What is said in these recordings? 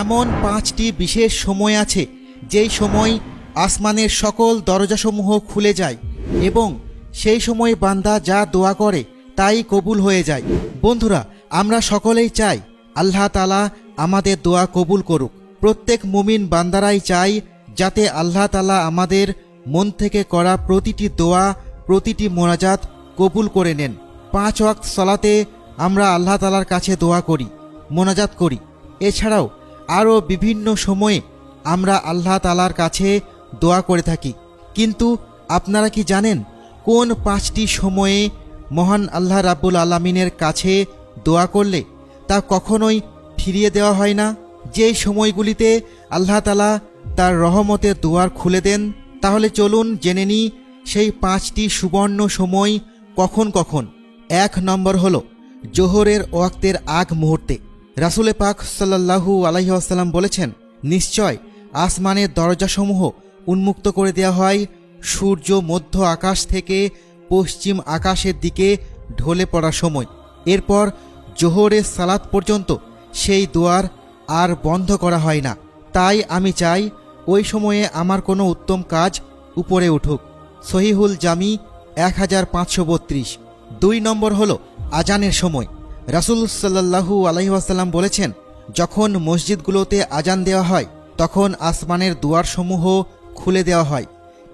এমন পাঁচটি বিশেষ সময় আছে, যেই সময় আসমানের সকল দরজাসমূহ খুলে যায় এবং সেই সময় বান্দা যা দোয়া করে তাই কবুল হয়ে যায়। বন্ধুরা, আমরা সকলেই চাই আল্লাহ তালা আমাদের দোয়া কবুল করুক। প্রত্যেক মুমিন বান্দারাই চাই যাতে আল্লাহ তালা আমাদের মন থেকে করা প্রতিটি দোয়া, প্রতিটি মোনাজাত কবুল করে নেন। পাঁচ ওয়াক্ত সলাতে আমরা আল্লাহ তালার কাছে দোয়া করি, মোনাজাত করি। এছাড়াও আরও বিভিন্ন সময়ে আমরা আল্লাহ তালার কাছে দোয়া করে থাকি। কিন্তু আপনারা কি জানেন কোন পাঁচটি সময়ে মহান আল্লাহ রাব্বুল আলমিনের কাছে দোয়া করলে তা কখনোই ফিরিয়ে দেওয়া হয় না? যেই সময়গুলিতে আল্লাহ তালা তার রহমতের দুয়ার খুলে দেন, তাহলে চলুন জেনে নিই সেই পাঁচটি সুবর্ণ সময় কখন কখন। এক নম্বর হলো জোহরের ওয়াক্তের আগ মুহূর্তে। রাসুলে পাক সাল্লাহু আলাইসাল্লাম বলেছেন, নিশ্চয় আসমানের দরজাসমূহ উন্মুক্ত করে দেওয়া হয়, সূর্য মধ্য আকাশ থেকে পশ্চিম আকাশের দিকে ঢলে পড়ার সময়। এরপর জোহরের সালাত পর্যন্ত সেই দুয়ার আর বন্ধ করা হয় না। তাই আমি চাই ওই সময়ে আমার কোনো উত্তম কাজ উপরে উঠুক। সহিহুল জামি এক হাজার পাঁচশো বত্রিশ। দুই নম্বর হল আজানের সময়। রাসুল সাল্লাহু আলহিহাসাল্লাম বলেছেন, যখন মসজিদগুলোতে আজান দেওয়া হয়, তখন আসমানের দুয়ারসমূহ খুলে দেওয়া হয়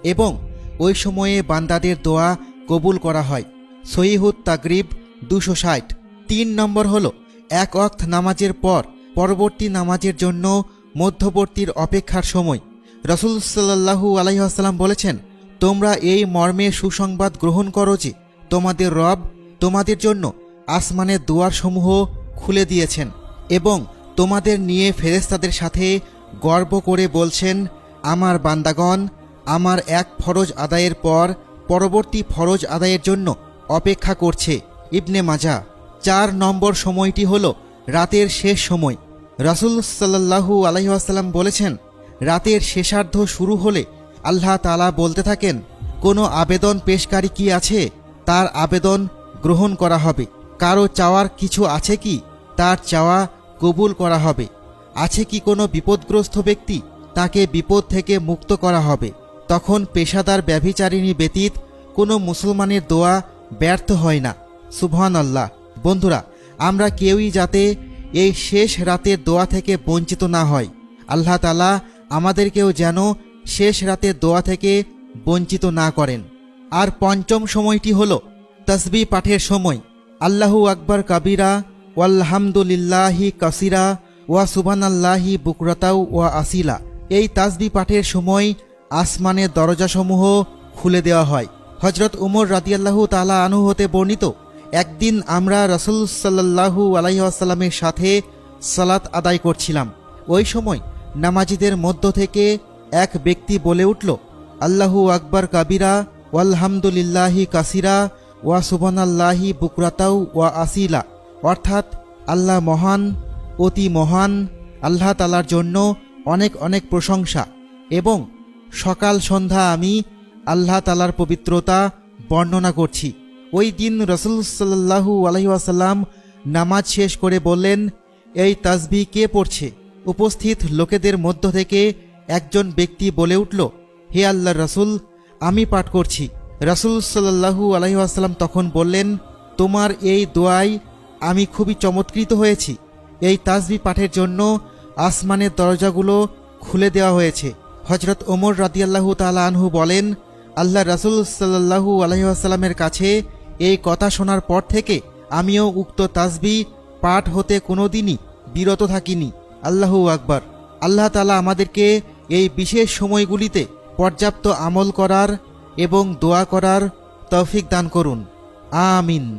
এবং ওই সময়ে বান্দাদের দোয়া কবুল করা হয়। সহিহুদ তাগরিব দুশো ষাট। তিন নম্বর হল, এক অক্ত নামাজের পর, পরবর্তী নামাজের জন্য মধ্যবর্তীর অপেক্ষার সময়। রসুল সাল্লাহু আলাইসাল্লাম বলেছেন, তোমরা এই মর্মে সুসংবাদ গ্রহণ করো যে, তোমাদের রব তোমাদের জন্য আসমানের দুয়ারসমূহ খুলে দিয়েছেন এবং তোমাদের নিয়ে ফেরেস্তাদের সাথে গর্ব করে বলছেন, আমার বান্দাগণ, আমার এক ফরজ আদায়ের পর পরবর্তী ফরজ আদায়ের জন্য অপেক্ষা করছে ইবনে মাজা। চার নম্বর সময়টি হল রাতের শেষ সময়। রাসুল সাল্লাহু আলহিহাসাল্লাম বলেছেন, রাতের শেষার্ধ শুরু হলে আল্লাহ তালা বলতে থাকেন, কোনো আবেদন পেশকারী কি আছে? তার আবেদন গ্রহণ করা হবে। কারও চাওয়ার কিছু আছে কি? তার চাওয়া কবুল করা হবে। আছে কি কোনো বিপদগ্রস্ত ব্যক্তি? তাকে বিপদ থেকে মুক্ত করা হবে। তখন পেশাদার ব্যভিচারিণী ব্যতীত কোনো মুসলমানের দোয়া ব্যর্থ হয় না। সুবহান আল্লাহ বন্ধুরা, আমরা কেউই যাতে এই শেষ রাতের দোয়া থেকে বঞ্চিত না হয়। আল্লাহ তালা আমাদেরকেও যেন শেষ রাতের দোয়া থেকে বঞ্চিত না করেন। আর পঞ্চম সময়টি হল তসবি পাঠের সময়। আল্লাহু আকবর কাবিরা, ওয়ালহামদুলিল্লাহি কাসিরা, ওয়া সুবানাল্লাহি বুকরাতাউ ওয়া আসিলা। এই তাসবি পাঠের সময় আসমানের দরজাসমূহ খুলে দেওয়া হয়। হজরত উমর রাদিয়াল্লাহু তালা আনু হতে বর্ণিত, একদিন আমরা রসুল সাল্লাহু আলাইসাল্লামের সাথে সালাত আদায় করছিলাম। ওই সময় নামাজিদের মধ্য থেকে এক ব্যক্তি বলে উঠল, আল্লাহু আকবর কাবিরা, ওয়ালহামদুলিল্লাহি কাসিরা ওয়া সুবানাল্লাহি বুকরাতাউ ওয়া আসিলা। অর্থাৎ আল্লাহ মহান, অতি মহান, আল্লাহ তালার জন্য অনেক অনেক প্রশংসা এবং সকাল সন্ধ্যা আমি আল্লাহ তালার পবিত্রতা বর্ণনা করছি। ওই দিন রসুল সাল্লাহু আলহিহাসাল্লাম নামাজ শেষ করে বললেন, এই তাসবি কে পড়ছে? উপস্থিত লোকেদের মধ্য থেকে একজন ব্যক্তি বলে উঠল, হে আল্লাহ রসুল, আমি পাঠ করছি। রসুল সাল্লাহু আলহিহাসাল্লাম তখন বললেন, তোমার এই দোয়ায় আমি খুবই চমৎকৃত হয়েছি। এই তাজবি পাঠের জন্য আসমানের দরজাগুলো খুলে দেওয়া হয়েছে। হজরত ওমর রাদিয়াল্লাহু তালা আনহু বলেন, আল্লাহ রাসুল সাল্লাহু আলহিহাসাল্লামের কাছে এই কথা শোনার পর থেকে আমিও উক্ত তাসবি পাঠ হতে কোনোদিনই বিরত থাকিনি। আল্লাহু আকবার। আল্লাহ তালা আমাদেরকে এই বিশেষ সময়গুলিতে পর্যাপ্ত আমল করার এবং দোয়া করার তৌফিক দান করুন। আমিন।